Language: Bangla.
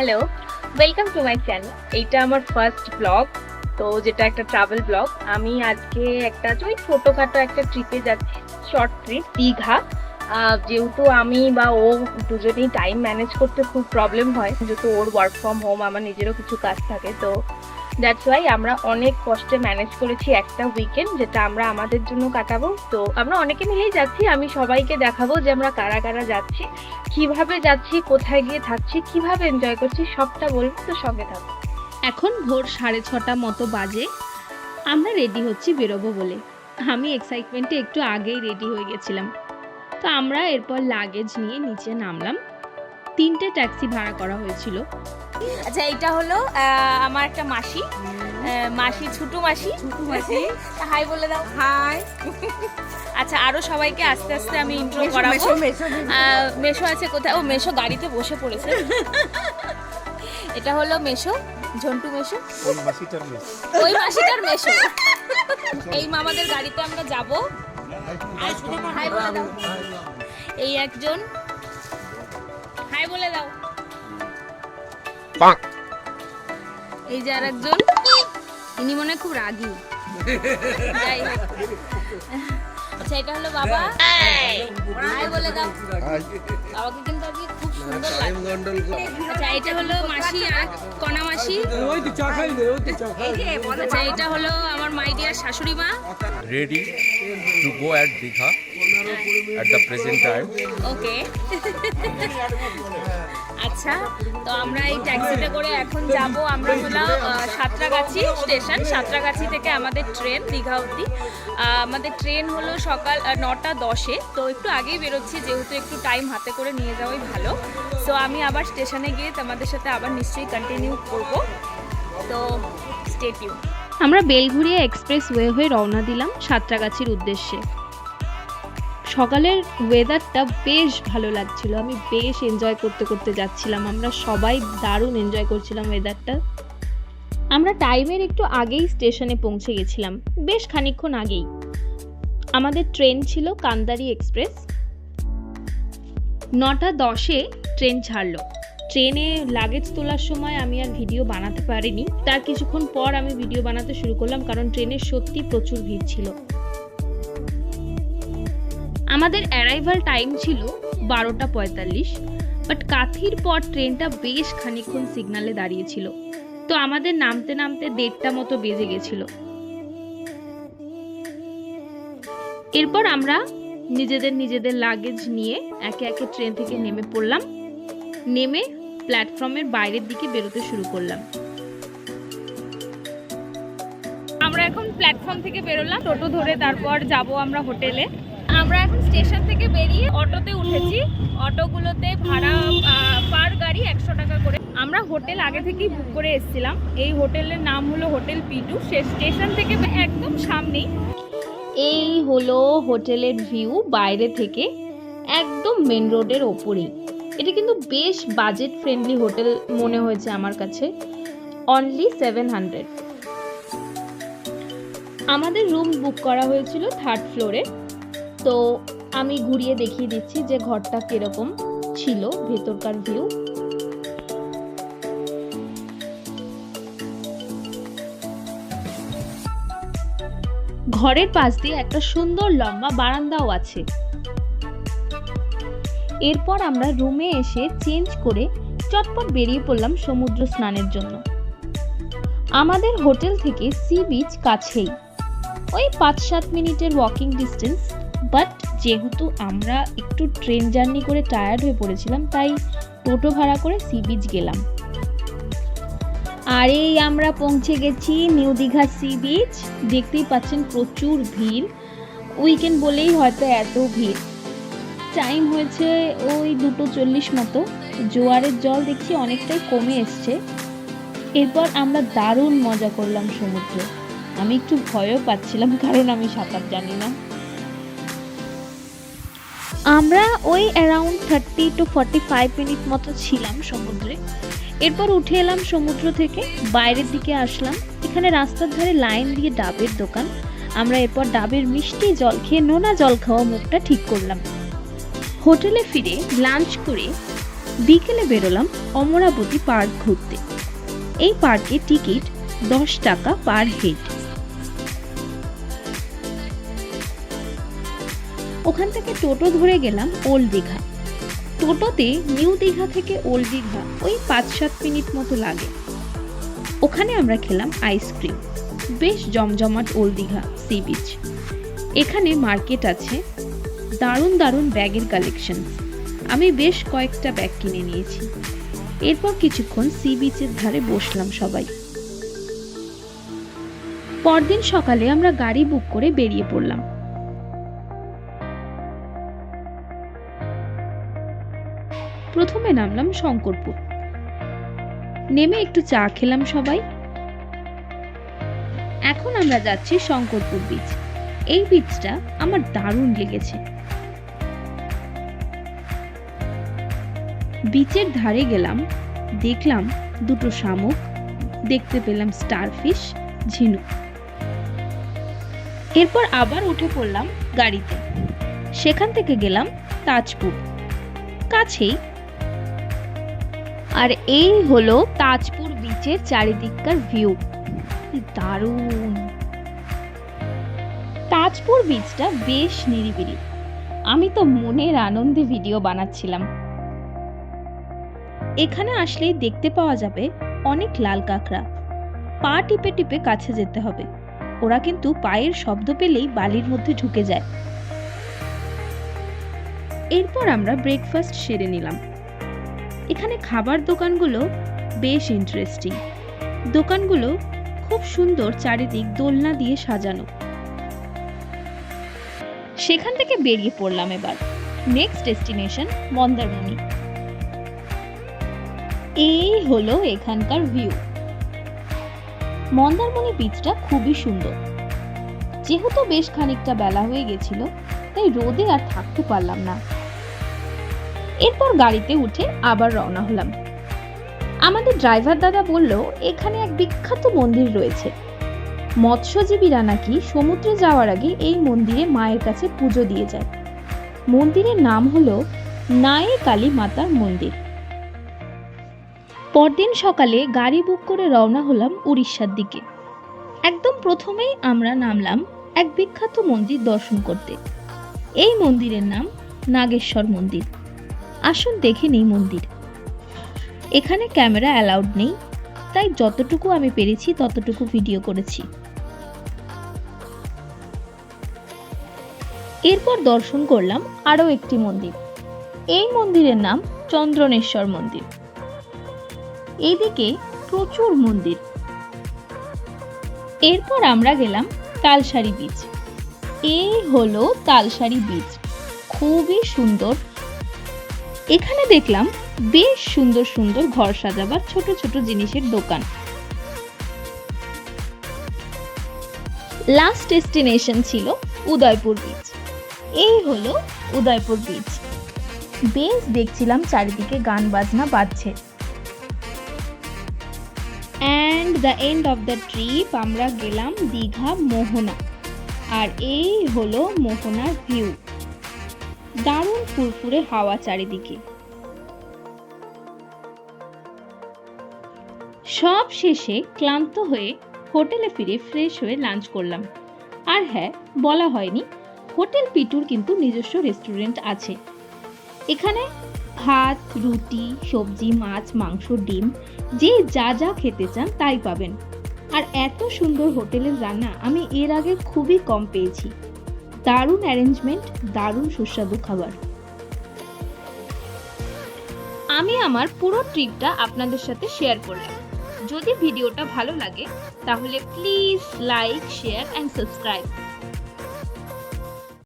Hello welcome to my channel এইটা আমার ফার্স্ট ব্লগ তো যেটা একটা ট্রাভেল ব্লগ আমি আজকে একটা ওই ছোটোখাটো একটা ট্রিপে যাচ্ছি শর্ট ট্রিপ দীঘা। যেহেতু আমি বা ও দুজনেই টাইম ম্যানেজ করতে খুব প্রবলেম হয়। যেহেতু ওর ওয়ার্ক ফ্রম হোম আমার নিজেরও কিছু কাজ থাকে, তো দ্যাটস ওয়াই আমরা অনেক কষ্টে ম্যানেজ করেছি একটা উইকেন্ড যেটা আমরা আমাদের জন্য কাটাবো। তো আমরা অনেকে মিলেই যাচ্ছি, আমি সবাইকে দেখাবো যে আমরা কারা কারা যাচ্ছি, কীভাবে যাচ্ছি, কোথায় গিয়ে থাকছি, কীভাবে এনজয় করছি, সবটা বলব, তো সঙ্গে থাকব এখন ভোর সাড়ে ছটা মতো বাজে, আমরা রেডি হচ্ছি বেরোবো বলে। আমি এক্সাইটমেন্টে একটু আগেই রেডি হয়ে গেছিলাম। তো আমরা এরপর লাগেজ নিয়ে নিচে নামলাম। তিনটে ট্যাক্সি ভাড়া করা হয়েছিল। আচ্ছা এইটা হলো আহ, আমার একটা মাসি। মাসি ছোটু মাসি। ছোটু মাসি। হাই বলে দাও। হাই আচ্ছা আরও সবাইকে আস্তে আস্তে আমি ইন্ট্রো করাবো। আহ, মেশো আছে কোথায়? ও মেশো গাড়িতে বসে পড়েছে। এটা হলো মেশো ঝন্টু মেশো। ওই মাসিটার মেয়ে ওই মাসিটার মেশো। এই মামাদের গাড়িতে আমরা যাব। হাই বলে দাও। এই একজন। হাই বলে দাও। এই যে আর একজন ইনি মনে হয় খুব রাগী। যাই আচ্ছা এটা হলো বাবা। হাই বলে দাও। বাবাকে কিন্তু আজকে খুব সুন্দর লাগছে আচ্ছা এটা হলো মাসি আর কণা মাসি। আচ্ছা এটা হলো আমার মাই ডিয়ার শাশুড়ি মা। Ready to go at Digha at the present time. ওকে আচ্ছা তো আমরা এই ট্যাক্সিতে করে এখন যাব। আমরা হলাম সাঁতরাগাছি স্টেশন। সাঁতরাগাছি থেকে আমাদের ট্রেন, দীঘা অবধি। আমাদের ট্রেন হলো সকাল নটা দশে। তো একটু আগেই বেরোচ্ছি, যেহেতু একটু টাইম হাতে করে নিয়ে যাওয়াই ভালো। তো আমি আবার স্টেশনে গিয়ে তোমাদের সাথে আবার নিশ্চয়ই কন্টিনিউ করব। তো স্টেটিউ আমরা বেলঘুরিয়া এক্সপ্রেস ওয়ে হয়ে রওনা দিলাম সাঁতরাগাছির উদ্দেশ্যে। সকালের ওয়েদারটা বেশ ভালো লাগছিল। আমি বেশ এনজয় করতে করতে যাচ্ছিলাম। আমরা সবাই দারুণ এনজয় করছিলাম ওয়েদারটা আমরা টাইমের একটু আগেই স্টেশনে পৌঁছে গেছিলাম। বেশ খানিকক্ষণ আগেই। আমাদের ট্রেন ছিল কান্দারি এক্সপ্রেস নটা দশে ট্রেন ছাড়লো। ট্রেনে লাগেজ তোলার সময় আমি আর ভিডিও বানাতে পারিনি। তার কিছুক্ষণ পর আমি ভিডিও বানাতে শুরু করলাম, কারণ ট্রেনের সত্যি প্রচুর ভিড় ছিল। আমাদের অ্যারাইভাল টাইম ছিল বারোটা পঁয়তাল্লিশ বাট কাথির পর ট্রেনটা বেশ খানিকক্ষণ সিগনালে দাঁড়িয়েছিল। তো আমাদের নামতে নামতে দেড়টা মতো বেজে গেছিল। এরপর আমরা নিজেদের নিজেদের লাগেজ নিয়ে একে একে ট্রেন থেকে নেমে পড়লাম। নেমে প্ল্যাটফর্মের বাইরের দিকে বেরোতে শুরু করলাম। আমরা এখন প্ল্যাটফর্ম থেকে বেরোলাম। টোটো ধরে তারপর যাব আমরা হোটেলে আমরা এখন স্টেশন থেকে বেরিয়ে অটোতে উঠেছি। অটোগুলোতে ভাড়া পার গাড়ি একশো টাকা করে। আমরা হোটেল আগে থেকেই বুক করে এসেছিলাম। এই হোটেলের নাম হলো হোটেল পিটু। সে স্টেশন থেকে একদম সামনেই। এই হলো হোটেলের ভিউ বাইরে থেকে, একদম মেন রোডের ওপরেই। এটা কিন্তু বেশ বাজেট ফ্রেন্ডলি হোটেল মনে হয়েছে আমার কাছে। অনলি সেভেন হান্ড্রেড আমাদের রুম বুক করা হয়েছিল থার্ড ফ্লোরে তো আমি ঘুরিয়ে দেখিয়ে দিচ্ছি যে ঘরটা কীরকম ছিল, ভেতরকার ভিউ ঘরের পাশ দিয়ে একটা সুন্দর লম্বা বারান্দাও আছে। এরপর আমরা রুমে এসে চেঞ্জ করে চটপট বেরিয়ে পড়লাম সমুদ্র স্নানের জন্য। আমাদের হোটেল থেকে সি বিচ কাছেই। ওই পাঁচ সাত মিনিটের ওয়াকিং ডিস্টেন্স বাট যেহেতু আমরা একটু ট্রেন জার্নি করে টায়ার্ড হয়ে পড়েছিলাম, তাই টোটো ভাড়া করে সি বিচ গেলাম। আর এই আমরা পৌঁছে গেছি নিউ দীঘা সি বিচ দেখতেই পাচ্ছেন প্রচুর ভিড়। উইকেন্ড বলেই হয়তো এত ভিড়। টাইম হয়েছে ওই দুটো চল্লিশ মতো। জোয়ারের জল দেখছি অনেকটাই কমে এসছে। এরপর আমরা দারুণ মজা করলাম সমুদ্রে। আমি একটু ভয়ও পাচ্ছিলাম, কারণ আমি সাঁতার জানি না। আমরা ওই around thirty to forty five minute মতো ছিলাম সমুদ্রে। এরপর উঠে এলাম সমুদ্র থেকে, বাইরের দিকে আসলাম। এখানে রাস্তার ধারে লাইন দিয়ে ডাবের দোকান। আমরা এরপর ডাবের মিষ্টি জল খেয়ে নোনা জল খাওয়া মুখটা ঠিক করলাম। হোটেলে ফিরে লাঞ্চ করে বিকেলে বেরোলাম অমরাবতী পার্ক ঘুরতে। এই পার্কে টিকিট দশ টাকা পার হেড ওখান থেকে টোটো ধরে গেলাম ওল্ড দীঘা। টোটোতে নিউ দীঘা থেকে ওল্ড দীঘা ওই পাঁচ সাত মিনিট মতো লাগে। ওখানে আমরা খেলাম আইসক্রিম বেশ জমজমাট ওল্ড দীঘা সি বিচ এখানে মার্কেট আছে, দারুণ দারুণ ব্যাগের কালেকশন আমি বেশ কয়েকটা ব্যাগ কিনে নিয়েছি। এরপর কিছুক্ষণ সি বিচের ধারে বসলাম সবাই। পরদিন সকালে আমরা গাড়ি বুক করে বেরিয়ে পড়লাম। প্রথমে নামলাম শঙ্করপুর। নেমে একটু চা খেলাম সবাই। এখন আমরা যাচ্ছি শঙ্করপুর বিচ এই বিচটা আমার দারুণ লেগেছে। বিচের ধারে গেলাম, দেখলাম দুটো শামুক, দেখতে পেলাম স্টারফিশ ঝিনুক। এরপর আবার উঠে পড়লাম গাড়িতে। সেখান থেকে গেলাম তাজপুর। কাছেই আর এই হলো তাজপুর বিচের চারিদিককার ভিউ দারুণ! তাজপুর বিচটা বেশ নিরিবিলি। আমি তো মনের আনন্দে ভিডিও বানাচ্ছিলাম। এখানে আসলেই দেখতে পাওয়া যাবে অনেক লাল কাঁকড়া। পা টিপে টিপে কাছে যেতে হবে। ওরা কিন্তু পায়ের শব্দ পেলেই বালির মধ্যে ঢুকে যায়। এরপর আমরা ব্রেকফাস্ট সেরে নিলাম। এখানে খাবার দোকানগুলো বেশ ইন্টারেস্টিং দোকানগুলো খুব সুন্দর চারিদিক দোলনা দিয়ে সাজানো। সেখান থেকে বেরিয়ে পড়লাম এবার। Next destination Mandarmani. এই হলো এখানকার ভিউ মন্দারমণি বিচটা খুবই সুন্দর। যেহেতু বেশ খানিকটা বেলা হয়ে গেছিল, তাই রোদে আর থাকতে পারলাম না। এরপর গাড়িতে উঠে আবার রওনা হলাম। আমাদের ড্রাইভার দাদা বলল, এখানে এক বিখ্যাত মন্দির রয়েছে। মৎস্যজীবীরা নাকি সমুদ্রে যাওয়ার আগে এই মন্দিরে মায়ের কাছে পুজো দিয়ে যায়। মন্দিরের নাম হলো নায়ে কালী মাতার মন্দির। পরদিন সকালে গাড়ি বুক করে রওনা হলাম উড়িষ্যার দিকে। একদম প্রথমেই আমরা নামলাম এক বিখ্যাত মন্দির দর্শন করতে। এই মন্দিরের নাম নাগেশ্বর মন্দির। আসুন দেখে নেই মন্দির। এখানে ক্যামেরা অ্যালাউড নেই, তাই যতটুকু আমি পেরেছি ততটুকু ভিডিও করেছি। এরপর দর্শন করলাম আরও একটি মন্দির। এই মন্দিরের নাম চন্দ্রনেশ্বর মন্দির। এইদিকে প্রচুর মন্দির। এরপর আমরা গেলাম তালসারি বিচ। এই হলো তালসারি বিচ। খুবই সুন্দর এখানে দেখলাম বেশ সুন্দর সুন্দর ঘর সাজাবার ছোট ছোট জিনিসের দোকান। লাস্ট ডেস্টিনেশন ছিল উদয়পুর বিচ এই হলো উদয়পুর বিচ বেশ দেখছিলাম চারিদিকে গান বাজনা বাজছে। And the end of the trip আমরা গেলাম দীঘা মোহনা। আর এই হলো মোহনার ভিউ দারুণ ফুরফুরে হাওয়া চারিদিকে। সব শেষে ক্লান্ত হয়ে হোটেলে ফিরে ফ্রেশ হয়ে লাঞ্চ করলাম। আর হ্যাঁ বলা হয়নি, হোটেল পিটুর কিন্তু নিজস্ব রেস্টুরেন্ট আছে। এখানে ভাত, রুটি, সবজি, মাছ, মাংস, ডিম, যে যা যা খেতে চান তাই পাবেন। আর এত সুন্দর হোটেলের রান্না আমি এর আগে খুবই কম পেয়েছি। দারুণ অ্যারেঞ্জমেন্ট, দারুণ সুস্বাদু খাবার। আমি আমার পুরো ট্রিপটা আপনাদের সাথে শেয়ার করলাম। যদি ভিডিওটা ভালো লাগে, তাহলে please like, share and subscribe